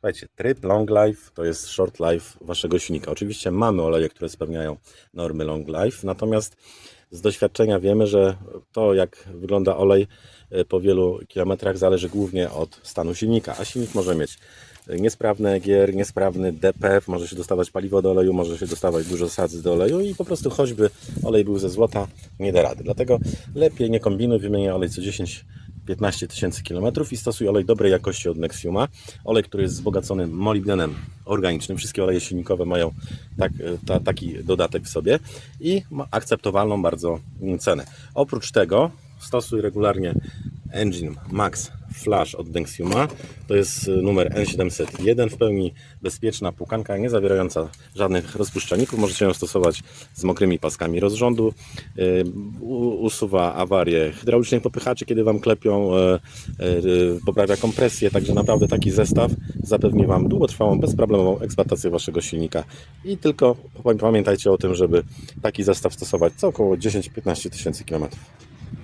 Słuchajcie, tryb long life to jest short life waszego silnika. Oczywiście mamy oleje, które spełniają normy long life, natomiast z doświadczenia wiemy, że to jak wygląda olej e, po wielu kilometrach zależy głównie od stanu silnika, a silnik może mieć niesprawny EGR, niesprawny DPF, może się dostawać paliwo do oleju, może się dostawać dużo sadzy do oleju i po prostu choćby olej był ze złota, nie da rady. Dlatego lepiej nie kombinuj, wymieniaj olej co 10 15 tysięcy kilometrów i stosuj olej dobrej jakości od Nexiuma. Olej, który jest wzbogacony molibdenem organicznym. Wszystkie oleje silnikowe mają tak, ta, taki dodatek w sobie i ma akceptowalną bardzo cenę. Oprócz tego stosuj regularnie Engine Max Flash od Nexiuma. To jest numer N701, w pełni bezpieczna płukanka, nie zawierająca żadnych rozpuszczalników. Możecie ją stosować z mokrymi paskami rozrządu. U- Usuwa awarię hydraulicznych popychaczy, kiedy Wam klepią, yy, poprawia kompresję, także naprawdę taki zestaw zapewni Wam długotrwałą, bezproblemową eksploatację Waszego silnika. I tylko pamiętajcie o tym, żeby taki zestaw stosować co około 10-15 tysięcy kilometrów.